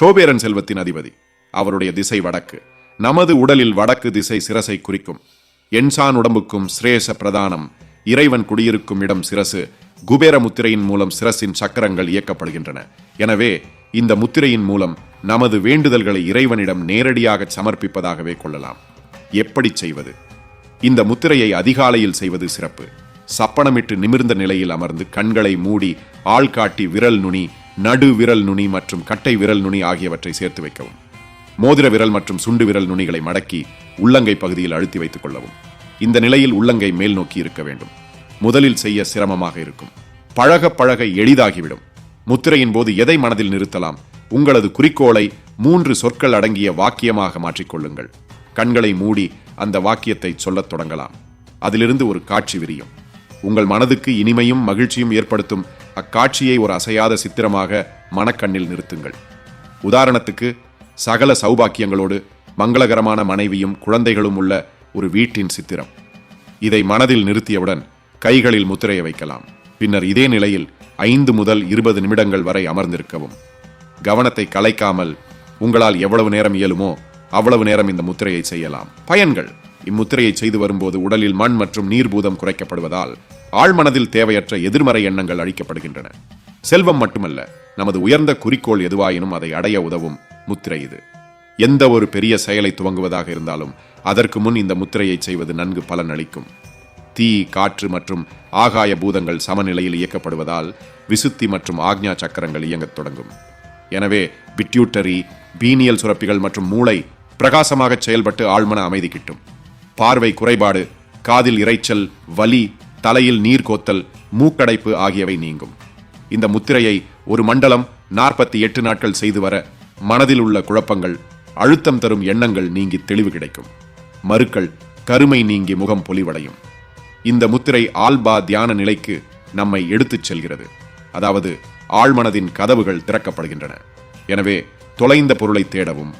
சோபேரன் செல்வத்தின் அதிபதி. அவருடைய திசை வடக்கு. நமது உடலில் வடக்கு திசை சிரசை குறிக்கும். என்சான் உடம்புக்கும் சிரேச பிரதானம். இறைவன் குடியிருக்கும் இடம் சிரசு. குபேர முத்திரையின் மூலம் சிரசின் சக்கரங்கள் இயக்கப்படுகின்றன. எனவே இந்த முத்திரையின் மூலம் நமது வேண்டுதல்களை இறைவனிடம் நேரடியாக சமர்ப்பிப்பதாகவே கொள்ளலாம். எப்படி செய்வது? இந்த முத்திரையை அதிகாலையில் செய்வது சிறப்பு. சப்பனமிட்டு நிமிர்ந்த நிலையில் அமர்ந்து கண்களை மூடி ஆள்காட்டி விரல் நுனி நடு விரல் நுனி மற்றும் கட்டை விரல் நுனி ஆகியவற்றை சேர்த்து வைக்கவும். மோதிர விரல் மற்றும் சுண்டு விரல் நுனிகளை மடக்கி உள்ளங்கை பகுதியில் அழுத்தி வைத்துக் கொள்ளவும். இந்த நிலையில் உள்ளங்கை மேல் நோக்கி இருக்க வேண்டும். முதலில் செய்ய சிரமமாக இருக்கும். பழக பழக எளிதாகிவிடும். முத்திரையின் போது எதை மனதில் நிறுத்தலாம்? உங்களது குறிக்கோளை மூன்று சொற்கள் அடங்கிய வாக்கியமாக மாற்றிக்கொள்ளுங்கள் கண்களை மூடி அந்த வாக்கியத்தை சொல்லத் தொடங்கலாம். அதிலிருந்து ஒரு காட்சி விரியும். உங்கள் மனதுக்கு இனிமையும் மகிழ்ச்சியும் ஏற்படுத்தும் அக்காட்சியை ஒரு அசையாத சித்திரமாக மனக்கண்ணில் நிறுத்துங்கள். உதாரணத்துக்கு சகல சௌபாக்கியங்களோடு மங்களகரமான மனைவியும் குழந்தைகளும் உள்ள ஒரு வீட்டின் சித்திரம். இதை மனதில் நிறுத்தியவுடன் கைகளில் முத்திரையை வைக்கலாம். பின்னர் இதே நிலையில் ஐந்து முதல் இருபது நிமிடங்கள் வரை அமர்ந்திருக்கவும். கவனத்தை கலைக்காமல் உங்களால் எவ்வளவு நேரம் இயலுமோ அவ்வளவு நேரம் இந்த முத்திரையை செய்யலாம். பயன்கள். இம்முத்திரையை செய்து வரும்போது உடலில் மண் மற்றும் நீர் பூதம் குறைக்கப்படுவதால் ஆழ்மனதில் தேவையற்ற எதிர்மறை எண்ணங்கள் அழிக்கப்படுகின்றன. செல்வம் மட்டுமல்ல நமது உயர்ந்த குறிக்கோள் எதுவாயினும் அதை அடைய உதவும் முத்திரை இது. எந்த ஒரு பெரிய செயலை துவங்குவதாக இருந்தாலும் அதற்கு முன் இந்த முத்திரையை செய்வது நன்கு பலன் அளிக்கும் தீ காற்று மற்றும் ஆகாய பூதங்கள் சமநிலையில் இயக்கப்படுவதால் விசுத்தி மற்றும் ஆக்ஞா சக்கரங்கள் இயங்கத் தொடங்கும். எனவே பிட்யூட்டரி பீனியல் சுரப்பிகள் மற்றும் மூளை பிரகாசமாக செயல்பட்டு ஆழ்மன அமைதி கிட்டும். பார்வை குறைபாடு காதில் இரைச்சல் வலி தலையில் நீர் கோத்தல் மூக்கடைப்பு ஆகியவை நீங்கும். இந்த முத்திரையை ஒரு மண்டலம் நாற்பத்தி எட்டு நாட்கள் செய்து வர மனதில் உள்ள குழப்பங்கள் அழுத்தம் தரும் எண்ணங்கள் நீங்கி தெளிவு கிடைக்கும். மறுக்கள் கருமை நீங்கி முகம் பொலிவடையும். இந்த முத்திரை ஆல்பா தியான நிலைக்கு நம்மை எடுத்துச் செல்கிறது. அதாவது ஆழ்மனதின் கதவுகள் திறக்கப்படுகின்றன. எனவே தொலைந்த பொருளை தேடவும்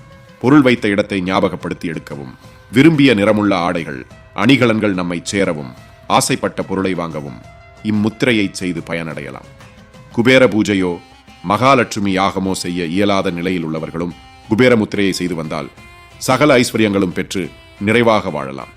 பொருள் வைத்த இடத்தை ஞாபகப்படுத்தி எடுக்கவும் விரும்பிய நிறமுள்ள ஆடைகள் அணிகலன்கள் நம்மை சேரவும் ஆசைப்பட்ட பொருளை வாங்கவும் இம்முத்திரையை செய்து பயனடையலாம். குபேர பூஜையோ மகாலட்சுமி யாகமோ செய்ய இயலாத நிலையில் உள்ளவர்களும் குபேர முத்திரையை செய்து வந்தால் சகல ஐஸ்வர்யங்களும் பெற்று நிறைவாக வாழலாம்.